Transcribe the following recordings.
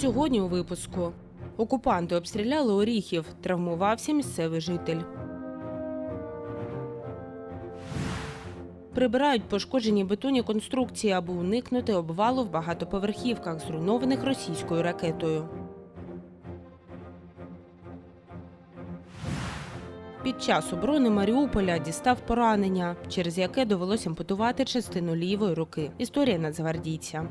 Сьогодні у випуску окупанти обстріляли Оріхів, травмувався місцевий житель. Прибирають пошкоджені бетонні конструкції, аби уникнути обвалу в багатоповерхівках, зруйнованих російською ракетою. Під час оборони Маріуполя дістав поранення, через яке довелося ампутувати частину лівої руки. Історія нацгвардійця.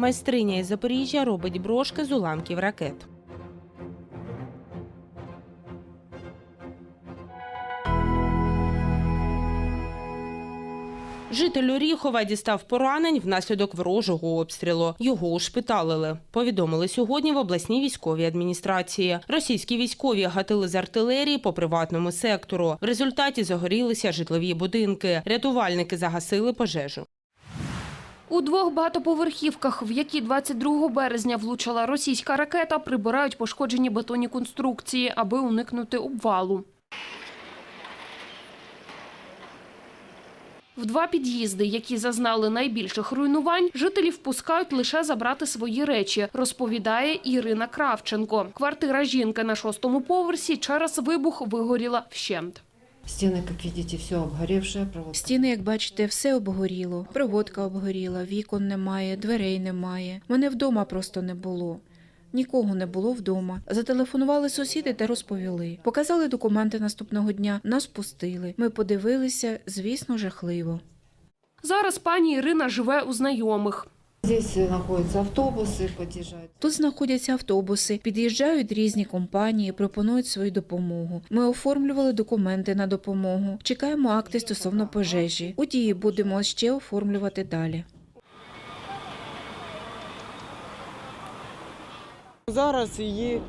Майстриня із Запоріжжя робить брошки з уламків ракет. Житель Оріхова дістав поранень внаслідок ворожого обстрілу. Його ушпиталили. Повідомили сьогодні в обласній військовій адміністрації. Російські військові гатили з артилерії по приватному сектору. В результаті загорілися житлові будинки. Рятувальники загасили пожежу. У двох багатоповерхівках, в які 22 березня влучила російська ракета, прибирають пошкоджені бетонні конструкції, аби уникнути обвалу. В два під'їзди, які зазнали найбільших руйнувань, жителі впускають лише забрати свої речі, розповідає Ірина Кравченко. Квартира жінки на шостому поверсі через вибух вигоріла вщент. Стены, как видите, все обгоревшее. Проводка. Стіни, як бачите, все обгоріло. Проводка обгоріла, вікон немає, дверей немає. Мене вдома просто не було. Нікого не було вдома. Зателефонували сусіди та розповіли. Показали документи наступного дня, нас пустили. Ми подивилися, звісно, жахливо. Зараз пані Ірина живе у знайомих. Здесь э, находятся автобусы, подъезжают. Тут знаходяться автобуси, під'їжджають різні компанії, пропонують свою допомогу. Ми оформлювали документи на допомогу. Чекаємо акти стосовно пожежі. У дії будемо ще оформлювати далі. Зараз її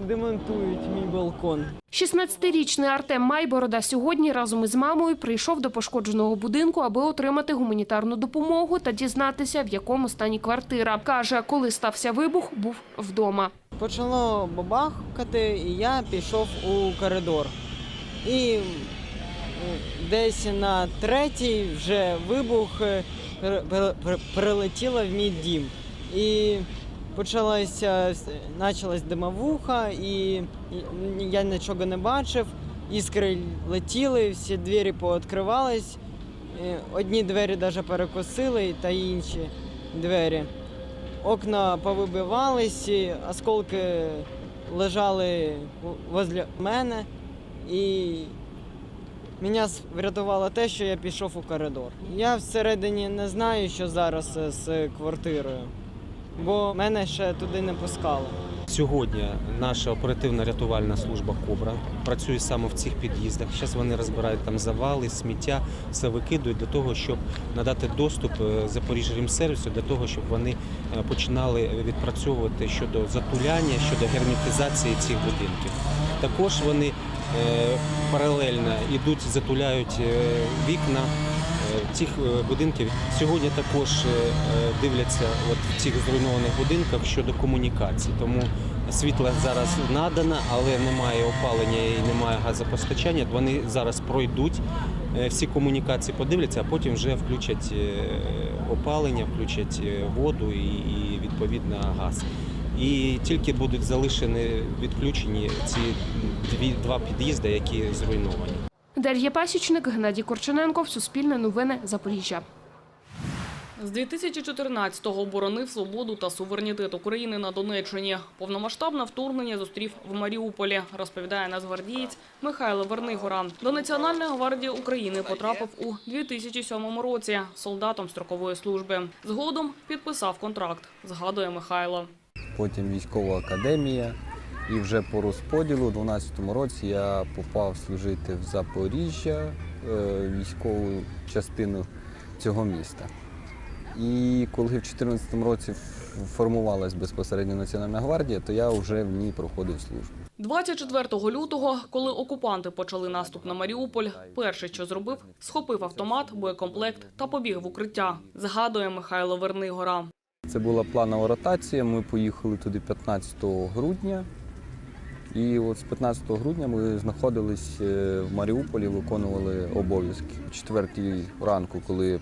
демонтують, мій балкон. 16-річний Артем Майборода сьогодні разом із мамою прийшов до пошкодженого будинку, аби отримати гуманітарну допомогу та дізнатися, в якому стані квартира. Каже, коли стався вибух, був вдома. Почало бабахкати, і я пішов у коридор. І десь на третій вже вибух е, прилетіло в мій дім. І почалася почалась димовуха, і я нічого не бачив. Іскри летіли, всі двері пооткривались. Е, Одні двері навіть перекосили, та інші двері. Окна повибивались, осколки лежали возле мене. І мене врятувало те, що я пішов у коридор. Я всередині не знаю, що зараз з квартирою, бо мене ще туди не пускали. Сьогодні наша оперативна рятувальна служба Кобра працює саме в цих під'їздах. Зараз вони розбирають там завали, сміття, все викидують для того, щоб надати доступ е, Запоріжжя-Римсервісу, для того, щоб вони е, починали відпрацьовувати щодо затуляння, щодо герметизації цих будинків. Також вони е, паралельно йдуть, затуляють вікна цих е, будинків. Сьогодні також е, е, дивляться от в цих зруйнованих будинках щодо комунікацій. Тому світло зараз надано, але немає опалення і немає газопостачання. Вони зараз пройдуть е, всі комунікації, подивляться, а потім вже включать е, опалення, включать е, воду і, відповідно газ. І тільки будуть залишені відключені ці два під'їзди, які зруйновані. Дар'я Пасічник, Геннадій Корчененков, Суспільне новини, Запоріжжя. З 2014-го боронив свободу та суверенітет України на Донеччині. Повномасштабне вторгнення зустрів в Маріуполі, розповідає нацгвардієць Михайло Вернигора. До Національної гвардії України потрапив у 2007 році солдатом строкової служби. Згодом підписав контракт, згадує Михайло. потім військова академія. І вже по розподілу у 2012 році я попав служити в Запоріжжя, е, військову частину цього міста. І коли в 2014 році формувалась безпосередньо Національна гвардія, то я вже в ній проходив службу. 24 лютого, коли окупанти почали наступ на Маріуполь, перше, що зробив, схопив автомат, боєкомплект та побіг в укриття, згадує Михайло Вернигора. Це була планова ротація. Ми поїхали туди 15 грудня. І от з 15 грудня ми знаходились е, в Маріуполі, виконували обов'язки. Четвертій ранку, коли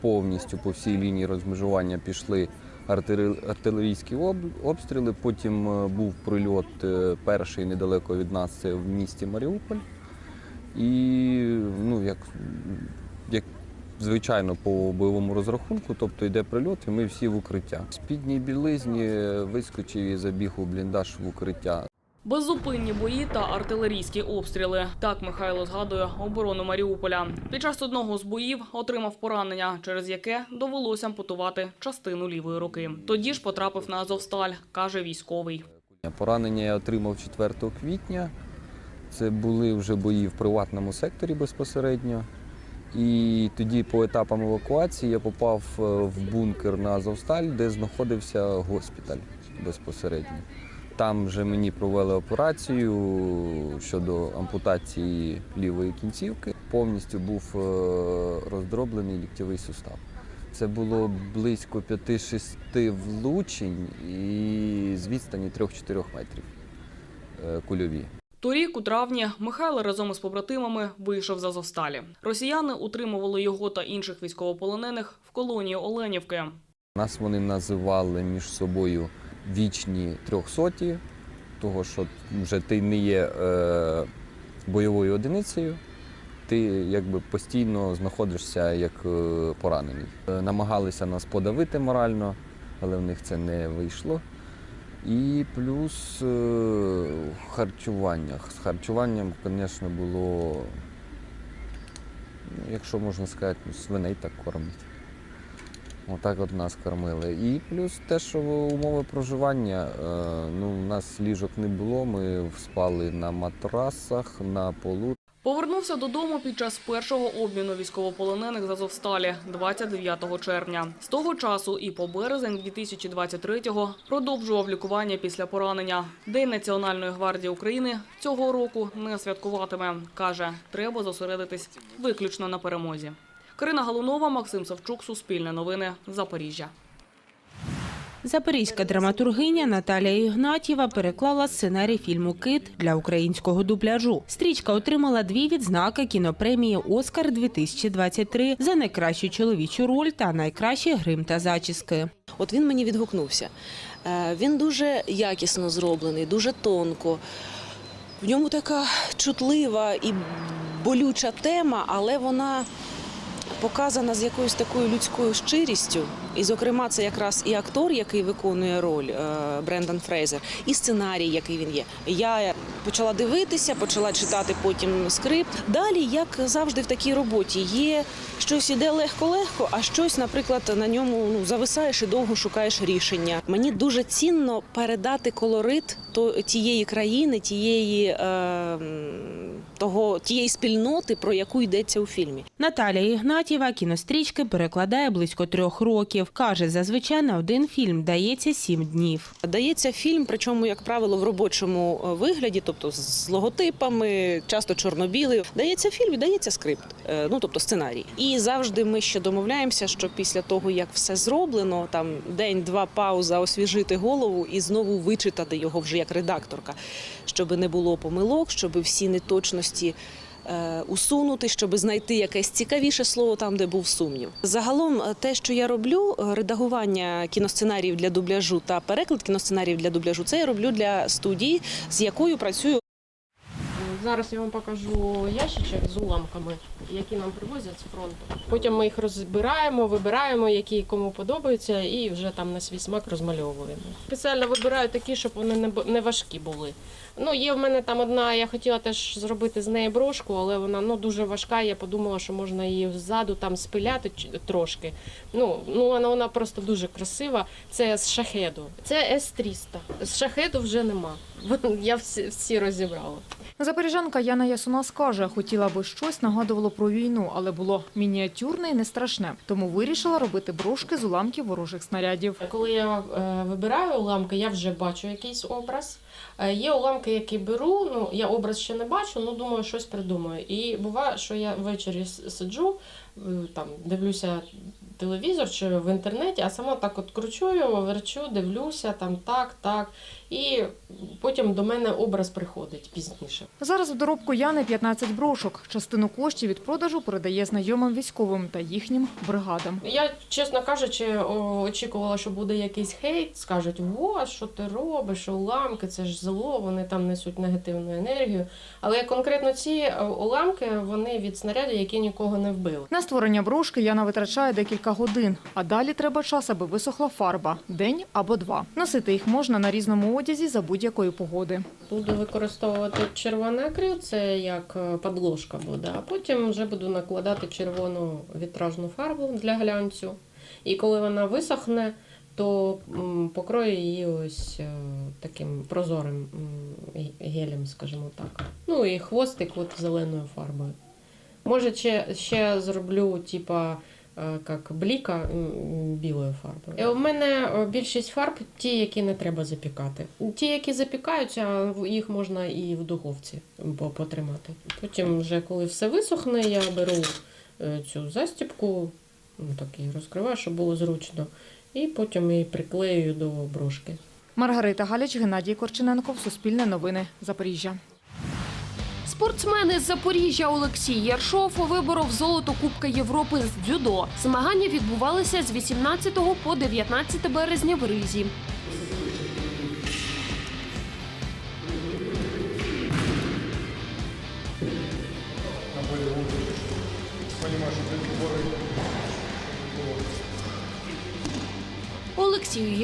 повністю по всій лінії розмежування пішли артилерійські обстріли. Потім е, був прильот е, перший недалеко від нас, це в місті Маріуполь. І ну, як, як звичайно по бойовому розрахунку, тобто йде прильот, і ми всі в укриття. В спідній білизні вискочив і забіг у бліндаж в укриття. Беззупинні бої та артилерійські обстріли. Так Михайло згадує оборону Маріуполя. Під час одного з боїв отримав поранення, через яке довелося ампутувати частину лівої руки. Тоді ж потрапив на Азовсталь, каже військовий. Поранення я отримав 4 квітня. Це були вже бої в приватному секторі безпосередньо. І тоді по етапам евакуації я попав е, в бункер на Азовсталь, де знаходився госпіталь безпосередньо. Там вже мені провели операцію щодо ампутації лівої кінцівки. Повністю був е, роздроблений ліктєвий сустав. Це було близько 5-6 влучень і з відстані 3-4 метрів е, кульові. Торік, у травні, Михайло разом із побратимами вийшов з Азовсталі. Росіяни утримували його та інших військовополонених в колонії Оленівки. Нас вони називали між собою вічні трьохсоті, того що вже ти не є е, бойовою одиницею, ти якби постійно знаходишся як е, поранений. Е, Намагалися нас подавити морально, але в них це не вийшло. І плюс е, харчування. З харчуванням, звісно, було, ну, якщо можна сказати, свиней так кормять. Отак от нас кормили. І плюс те, що умови проживання, е, ну, у нас ліжок не було, ми спали на матрасах, на полу. Повернувся додому під час першого обміну військовополонених з Азовсталі 29 червня. З того часу і по березень 2023-го продовжував лікування після поранення. День Національної гвардії України цього року не святкуватиме. Каже, треба зосередитись виключно на перемозі. Карина Галунова, Максим Савчук, Суспільне новини, Запоріжжя. Запорізька драматургиня Наталія Ігнатєва переклала сценарій фільму Кит для українського дубляжу. Стрічка отримала дві відзнаки кінопремії Оскар 2023 за найкращу чоловічу роль та найкращий грим та зачіски. От він мені відгукнувся. Е, Він дуже якісно зроблений, дуже тонко. В ньому така чутлива і болюча тема, але вона показана з якоюсь такою людською щирістю. І, зокрема, це якраз і актор, який виконує роль е, Брендан Фрейзер, і сценарій, який він є. Я почала дивитися, почала читати потім скрипт. Далі, як завжди в такій роботі, є щось іде легко-легко, а щось, наприклад, на ньому ну зависаєш і довго шукаєш рішення. Мені дуже цінно передати колорит тієї країни, тієї е, того тієї спільноти, про яку йдеться у фільмі. Наталія Ігнатєва кінострічки перекладає близько трьох років. Каже, зазвичай на один фільм дається сім днів. Дається фільм, причому, як правило, в робочому е, вигляді, тобто з логотипами, часто чорно-білий. Дається фільм і дається скрипт, е, ну тобто сценарій. І завжди ми ще домовляємося, що після того, як все зроблено, там день-два пауза, освіжити голову і знову вичитати його вже як редакторка, щоб не було помилок, щоб всі неточності. е, Усунути, щоб знайти якесь цікавіше слово там, де був сумнів. Загалом, е, те, що я роблю, е, редагування кіносценаріїв для дубляжу та переклад кіносценаріїв для дубляжу, це я роблю для студії, з якою працюю Зараз я вам покажу ящичок з уламками, які нам привозять з фронту. Потім ми їх розбираємо, вибираємо, які кому подобаються, і вже там на свій смак розмальовуємо. Спеціально вибираю такі, щоб вони не важкі були. Ну, є в мене там одна, я хотіла теж зробити з неї брошку, але вона ну, дуже важка. Я подумала, що можна її ззаду там спиляти трошки. Ну, ну вона, вона просто дуже красива. Це з шахеду. Це С-300. З шахеду вже нема. Я всі, всі розібрала. Запоріжанка Яна Ясуна скаже, хотіла би щось нагадувало про війну, але було мініатюрне і не страшне. Тому вирішила робити брошки з уламків ворожих снарядів. Коли я е, вибираю уламки, я вже бачу якийсь образ. Е, є уламки, які беру. Ну я образ ще не бачу, ну думаю, щось придумаю. І буває, що я ввечері сиджу, е, там дивлюся телевізор чи в інтернеті, а сама так от кручу його, верчу, дивлюся, там так, так. І потім до мене образ приходить пізніше. Зараз в доробку Яни 15 брошок. Частину коштів від продажу передає знайомим військовим та їхнім бригадам. Я, чесно кажучи, очікувала, що буде якийсь хейт, скажуть, о, що ти робиш, уламки, це ж зло, вони там несуть негативну енергію. Але конкретно ці е, уламки, вони від снарядів, які нікого не вбили. Створення брошки Яна витрачає декілька годин, а далі треба час, аби висохла фарба – день або два. Носити їх можна на різному одязі за будь-якої погоди. Буду використовувати червоний акрил, це як е, подложка буде, а потім вже буду накладати червону вітражну фарбу для глянцю. І коли вона висохне, то покрою її ось е, таким прозорим гелем, скажімо так. Ну і хвостик от зеленою фарбою. Може, ще, ще зроблю, типа. е, Як бліка м, білою фарбою. Е, У мене е, більшість фарб ті, які не треба запікати. Ті, які запікаються, їх можна і в духовці потримати. Потім, вже коли все висохне, я беру е, цю застібку, ну, так її розкриваю, щоб було зручно, і потім її приклею до брошки. Маргарита Галіч, Геннадій Корчененков, Суспільне новини, Запоріжжя. Спортсмен із Запоріжжя Олексій Яршов виборов золото Кубка Європи з дзюдо. Змагання відбувалися з 18 по 19 березня в Ризі.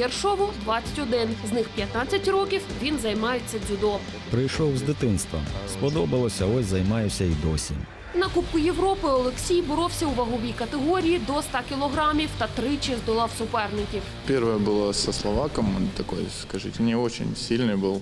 Олексію Яршову 21, з них 15 років він займається дзюдо. Прийшов з дитинства. Сподобалося, ось займаюся і досі. На Кубку Європи Олексій боровся у ваговій категорії до 100 кілограмів та тричі здолав суперників. Первая была со словаком, он такой, скажите, не очень сильный был.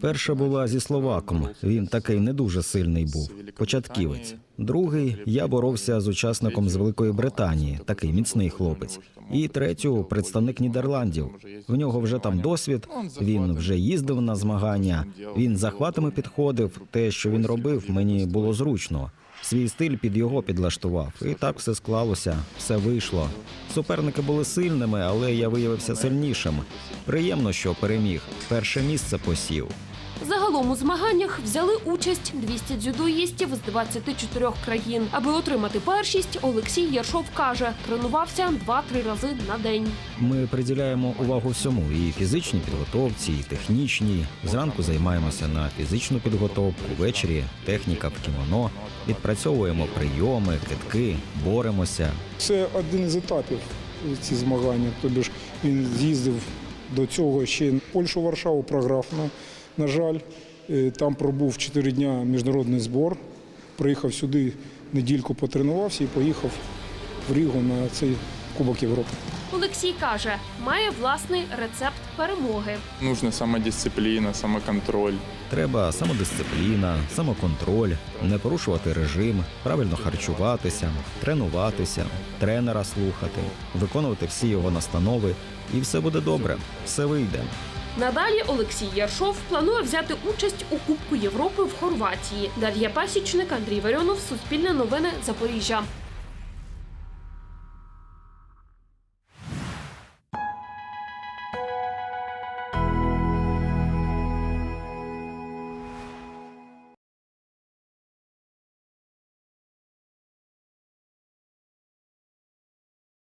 Перша була зі словаком. Він такий не дуже сильний був. Початківець. Другий я боровся з учасником з Великої Британії, такий міцний хлопець. І третю представник Нідерландів. В нього вже там досвід. Він вже їздив на змагання. Він захватами підходив. Те, що він робив, мені було зручно. Свій стиль під його підлаштував, і так все склалося, все вийшло. Суперники були сильними, але я виявився сильнішим. Приємно, що переміг. Перше місце посів. Загалом у змаганнях взяли участь 200 дзюдоїстів з 24 країн. Аби отримати першість, Олексій Яршов каже, тренувався 2-3 рази на день. Ми приділяємо увагу всьому і фізичній підготовці, і технічній. Зранку займаємося на фізичну підготовку, ввечері техніка в кімоно. Відпрацьовуємо прийоми, китки, боремося. Це один із етапів ці змагання. Тобі ж він з'їздив до цього ще Польщу, Варшаву програв. На, жаль, Е, там пробув 4 дня міжнародний збор. Приїхав сюди, недільку потренувався і поїхав в Рігу на цей Кубок Європи. Олексій каже, має власний рецепт перемоги. Нужна самодисциплина, самоконтроль. Треба самодисципліна, самоконтроль, не порушувати режим, правильно харчуватися, тренуватися, тренера слухати, виконувати всі його настанови, і все буде добре, все вийде. Надалі Олексій Яршов планує взяти участь у Кубку Європи в Хорватії. Дар'я Пасічник, Андрій Варіонов, Суспільне новини, Запоріжжя.